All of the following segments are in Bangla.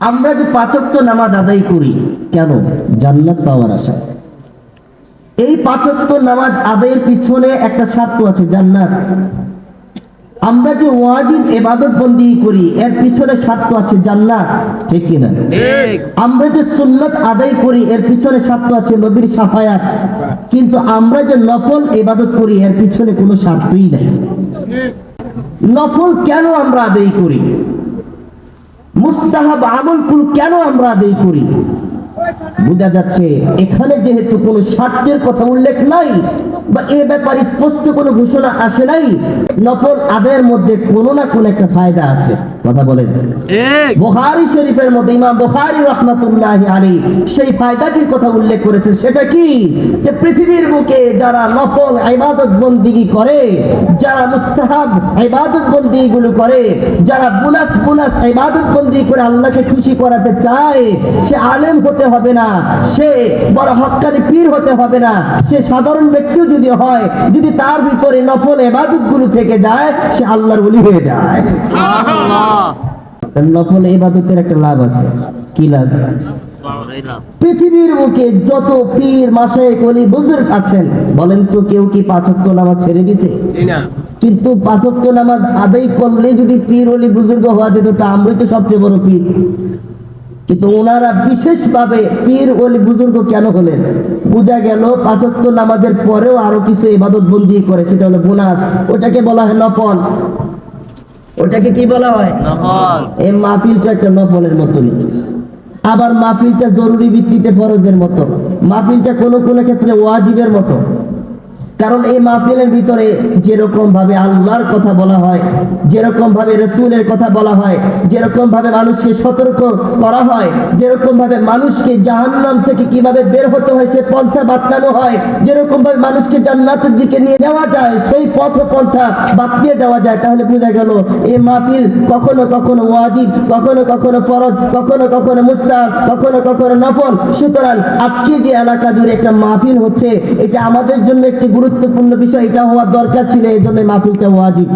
আমরা যে পাচক্য নামাজ আদায় করি কেন? জান্নাত পাওয়ার আশা। এই পাচক্য নামাজ আদায়ের পিছনে একটা স্বার্থ আছে জান্নাত। আমরা যে ওয়াজিব এবাদত বন্দি করি এর পিছনে স্বার্থ আছে জান্নাত ঠিক কিনা? ঠিক। আমরা যে সুন্নত আদায় করি এর পিছনে স্বার্থ আছে নবীর সাফায়াত। কিন্তু আমরা যে নফল ইবাদত করি এর পিছনে কোনো স্বার্থই নাই। নফল কেন আমরা আদায় করি? মুস্তাহাব আমল কুল কেন আমরা আদায় করি? বোঝা যাচ্ছে এখানে যেহেতু কোনো স্বার্থের কথা উল্লেখ নাই বা এ ব্যাপারে স্পষ্ট কোনো ঘোষণা আসে নাই। নফল আদায়ের মধ্যে কোনো না কোনো একটা ফায়দা আছে। কথা বলেন। বুখারী শরীফের মধ্যে ইমাম বুখারী রহমাতুল্লাহ আলী সেই ফায়দাটির কথা উল্লেখ করেছেন। সেটা কি? যে পৃথিবীর বুকে যারা নফল ইবাদত বন্দিগি করে যারা মুস্তাহাব ইবাদত বন্দিগুলো করে যারা বুনাস বুনাস ইবাদত বন্দি করে আল্লাহকে খুশি করাতে চায় সে আলেম হতে হবে না সে বড় হক্কানি পীর হতে হবে না সে সাধারণ ব্যক্তিও যদি হয় যদি তার ভিতরে নফল ইবাদতগুলো থেকে যায় সে আল্লাহর ওলি হয়ে যায়। নফল ইবাদতের একটা লাভ আছে। কি লাভ? পৃথিবীর বুকে যত পীর মাসে কলি বুজুর্গ আছেন বলেন তো কেউ কি পাঁচক্য নামাজ ছেড়ে দিছে কিন্তু পাঁচক্য নামাজ আদায় করলে যদি পীর অলি বুজুর্গ হওয়া যেত তা আমরাই তো সবচেয়ে বড় পীর। কিন্তু ওনারা বিশেষভাবে পীর অলি বুজুর্গ কেন হলেন? বোঝা গেল পাঁচক্য নামাজের পরেও আরও কিছু ইবাদত বন্দি করে সেটা হলো বোনাস ওটাকে বলা হয় নফল। ওটাকে কি বলা হয়? এই মাহফিলটা একটা নফলের মতনই। আবার মাহফিলটা জরুরি ভিত্তিতে ফরজের মতো। মাহফিলটা কোনো কোনো ক্ষেত্রে ওয়াজিবের মতো। কারণ এই মাহফিলের ভিতরে যেরকম ভাবে আল্লাহর কথা বলা হয় যেরকম ভাবে রসুলের কথা বলা হয় যেরকম ভাবে মানুষকে সতর্ক করা হয় যেরকম ভাবে মানুষকে জাহান্নাম থেকে কীভাবে বের হতে হয় সে পন্থা বাতলানো হয় যেরকম ভাবে মানুষকে জান্নাতের দিকে নিয়ে নেওয়া যায়, সেই পথ পন্থা বাতলিয়ে দেওয়া যায়, তাহলে বোঝা গেল এই মাহফিল কখনো কখনো ওয়াজিব, কখনো কখনো ফরজ, কখনো কখনো মুস্তাহ কখনো কখনো নফল। সুতরাং আজকে যে এলাকা জুড়ে একটা মাহফিল হচ্ছে, এটা আমাদের জন্য একটি গুরুত্বপূর্ণ বিষয়, এটা হওয়ার দরকার ছিল, এই জন্য মাহফিলটা ওয়াজিব।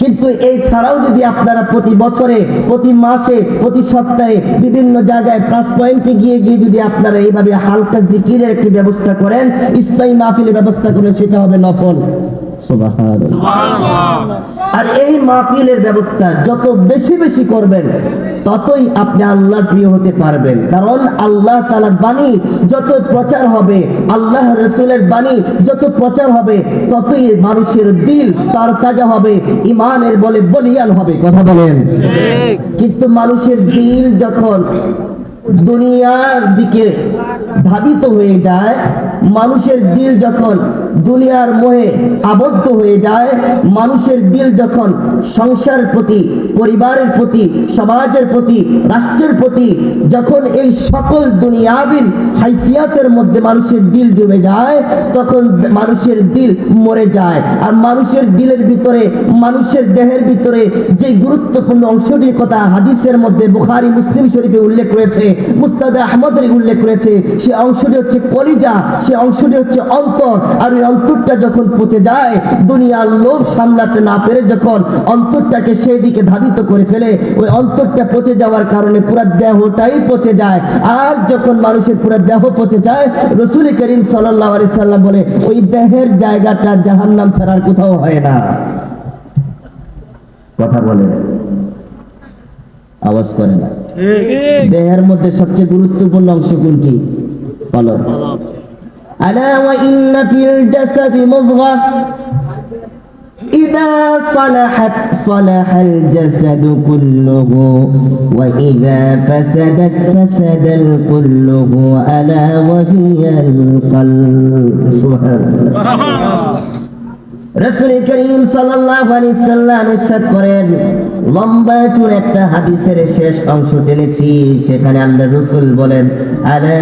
কিন্তু এই ছাড়াও যদি আপনারা প্রতি বছরে, প্রতি মাসে, প্রতি সপ্তাহে বিভিন্ন জায়গায় পাঁচ পয়েন্টে গিয়ে গিয়ে যদি আপনারা এইভাবে হালকা জিকিরের একটি ব্যবস্থা করেন, স্থায়ী মাহফিলের ব্যবস্থা করেন সেটা হবে নফল। আর এই মাহফিলের ব্যবস্থা যত বেশি বেশি করবেন, ততই আপনি আল্লাহর প্রিয় হতে পারবেন। কারণ আল্লাহ তালার বাণী যত প্রচার হবে, আল্লাহ রসুলের বাণী যত প্রচার হবে, ততই মানুষের দিল তার তাজা হবে ইমানের বলে বলিয়ান হবে। কথা বলেন। কিন্তু মানুষের দিল যখন দুনিয়ার দিকে ধাবিত হয়ে যায়, মানুষের দিল যখন দুনিয়ার মোহে আবদ্ধ হয়ে যায়। মানুষের দিল যখন সংসারের প্রতি, পরিবারের প্রতি, সমাজের প্রতি, রাষ্ট্রের প্রতি, যখন এই সকল দুনিয়াবির হাইসিয়াতের মধ্যে মানুষের দিল ডুবে যায়, তখন মানুষের দিল মরে যায়। আর মানুষের দিলের ভিতরে, মানুষের দেহের ভিতরে যে গুরুত্বপূর্ণ অংশটির কথা হাদিসের মধ্যে বুখারি, মুসলিম শরীফে উল্লেখ করেছে মুস্তাদ আহমদের উল্লেখ করেছে সে অংশটি হচ্ছে কলিজা, সে অংশটি হচ্ছে অন্তর। আর ওই অন্তরটা যখন পচে যায় দুনিয়ার লোভ সামলাতে না পেরে যখন অন্তরটাকে সেই দিকে ধাবিত করে ফেলে ওই অন্তরটা পচে যাওয়ার কারণে পুরো দেহটাই পচে যায়। আর যখন মানুষের পুরো দেহ পচে যায় রসুল করিম সাল্লাহ আলি সাল্লাম বলে ওই দেহের জায়গাটা জাহান্নাম ছাড়ার কোথাও হয় না। কথা বলে। আওয়াজ করে না। দেহের মধ্যে সবচেয়ে গুরুত্বপূর্ণ অংশ কোনটি? বলো ألا وإن في الجسد مضغة؟ إذا صلحت صلح الجسد كله وإذا فسدت فسد كله ألا وهي القلب. سبحان الله. রসুল করিম সাল্লাম করেন, লম্বা চুর একটা হাদিসের শেষ অংশ টেনেছি, সেখানে আল্লাহ রসুল বলেন, আলা,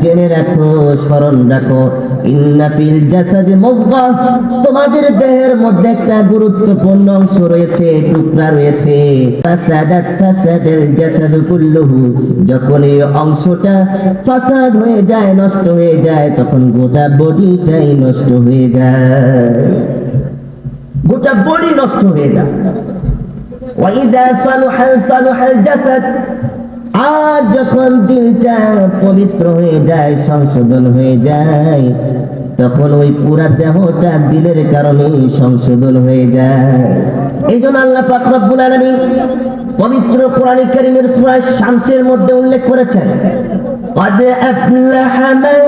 জেনে রাখো, স্মরণ রাখো, ইন্না ফিল জাসাদি তোমাদের দেহের মধ্যে একটা গুরুত্বপূর্ণ অংশ রয়েছে, টুকরা রয়েছে। ফাসাদাত জাসাদু কুল্লুহু, যখন এই অংশটা ফাসাদ হয়ে যায়, নষ্ট হয়ে যায়, তখন গোটা বডিটাই নষ্ট হয়ে যায়। গোটা বডি নষ্ট হয়ে যায় ওয়াইদা সালুহাল সালুহাল জাসাদ আর যখন দিলটা পবিত্র হয়ে যায় সংশোধন হয়ে যায় তখন ওই পুরা দেহটা দিলের কারণে সংশোধন হয়ে যায় এই জন্য আল্লাহ পাক রব্বুল আলামিন পবিত্র কোরআন কারীমের সূরা শামসের মধ্যে উল্লেখ করেছেন قد أفلح من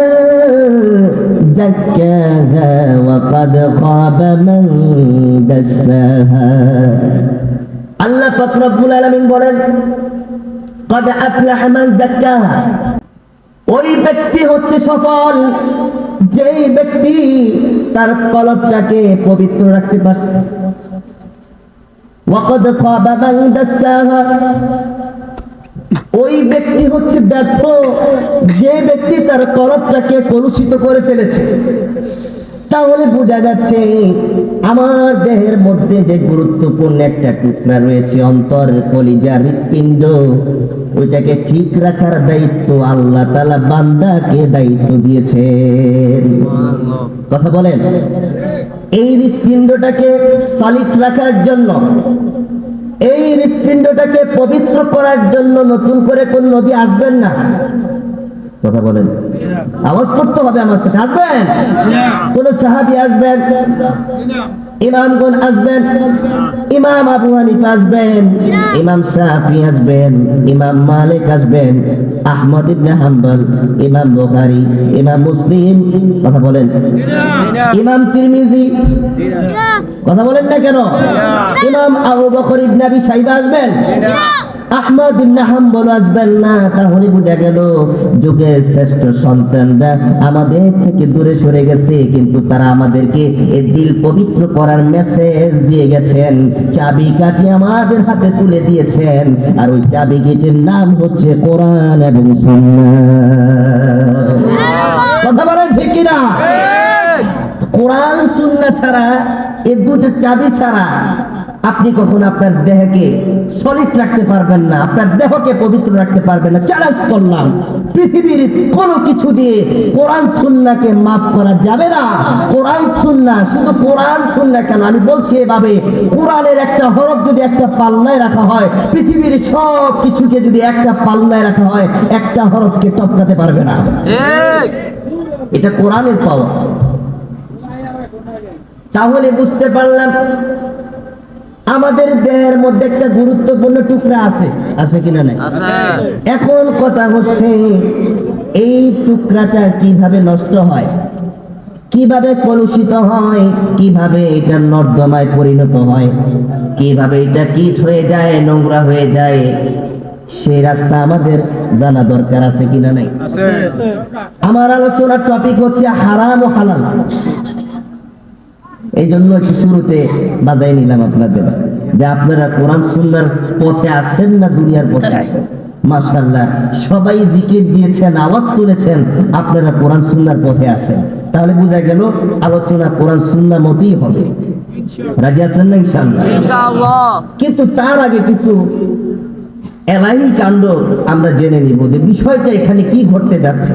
زكاها وقد خاب من دساها আল্লাহ পাক রব্বুল আলামিন বলেন قد أفلح من زكاها ওই ব্যক্তি হচ্ছে সফল যেই ব্যক্তি তার কলবটাকে পবিত্র রাখতে পারছে وقد خاب من دساها ওই ব্যক্তি হচ্ছে ব্যর্থ। যে ব্যক্তি তার কলবটাকে কলুষিত করে ফেলেছে। তাহলে বোঝা যাচ্ছে আমার দেহের মধ্যে যে গুরুত্বপূর্ণ একটা টুকরা রয়েছে, অন্তর, কলিজা, হৃৎপিণ্ড, ওইটাকে ঠিক রাখার দায়িত্ব আল্লাহ তালা বান্দাকে দায়িত্ব দিয়েছে। কথা বলেন? এই হৃৎপিণ্ডটাকে সলিড রাখার জন্য এই হৃৎপিণ্ডটাকে পবিত্র করার জন্য নতুন করে কোন নদী আসবেন না? কথা বলেন। আওয়াজ করতে হবে আমার সাথে। আসবেন? কোন সাহাবি আসবেন? ইমামগণ আসবেন? ইমাম আবু হানিফা আসবেন, ইমাম সাফি আসবেন, ইমাম মালিক আসবেন, আহমদ ইবনে হাম্বল, ইমাম বুখারী, ইমাম মুসলিম, কথা বলেন। ইমাম তিরমিজি, কথা বলেন না কেন? ইমাম আবু বকর ইবনে আবি শাইবা আসবেন? আহমদ ইবনে হাম্বল আসবেন না তাহলে বোঝা গেল যুগের শ্রেষ্ঠ সন্তানরা আমাদের থেকে দূরে সরে গেছে কিন্তু তারা আমাদেরকে এই দিল পবিত্র করার মেসেজ দিয়ে গেছেন। চাবি কাঠি আমাদের হাতে তুলে দিয়েছেন আর ওই চাবি কাঠির নাম হচ্ছে কোরআন এবং কথা বলেন ঠিক কিনা? কোরআন সুন্নাহ ছাড়া এই দুটো চাবি ছাড়া আপনি কখনো আপনার দেহকে সলিড রাখতে পারবেন না আপনার দেহকে পবিত্র রাখতে পারবেন না। চ্যালেঞ্জ করলাম। পৃথিবীর কোনো কিছু দিয়ে কোরআন সুন্নাকে মাফ করা যাবে না। কোরআন সুন্না শুধু কোরআন সুন্না কেন? আমি বলছি এভাবে কোরআনের একটা হরফ যদি একটা পাল্লায় রাখা হয় পৃথিবীর সব কিছুকে যদি একটা পাল্লায় রাখা হয় একটা হরফকে টপকাতে পারবে না। এটা কোরআনের পাওয়া তাহলে বুঝতে পারলাম আমাদের দেহের মধ্যে একটা গুরুত্বপূর্ণ টুকরা আছে। আছে কিনা নাই? এখন কথা হচ্ছে এই টুকরাটা কীভাবে নষ্ট হয়? কীভাবে কলুষিত হয়? কীভাবে এটা নর্দমায় পরিণত হয়? কীভাবে এটা কীট হয়ে যায় নোংরা হয়ে যায়? সেই রাস্তা আমাদের জানা দরকার আছে কিনা নাই? আমার আলোচনার টপিক হচ্ছে হারাম ও হালাল। এই জন্য একটু শুরুতে বাজাই নিলাম আপনাদের যে আপনারা কোরআন সুন্দর পথে আছেন না দুনিয়ার পথে মাশাল্লাহ সবাই জিকির দিয়েছেন আওয়াজ তুলেছেন আপনারা কোরআন সুন্নার পথে আছেন। তাহলে বোঝা গেল আলোচনা কোরআন সুন্না মতেই হবে। রাজি আছেন না ইনশাআল্লাহ? কিন্তু তার আগে কিছু এলাহি কাণ্ড আমরা জেনে নিব যে বিষয়টা এখানে কি ঘটতে যাচ্ছে।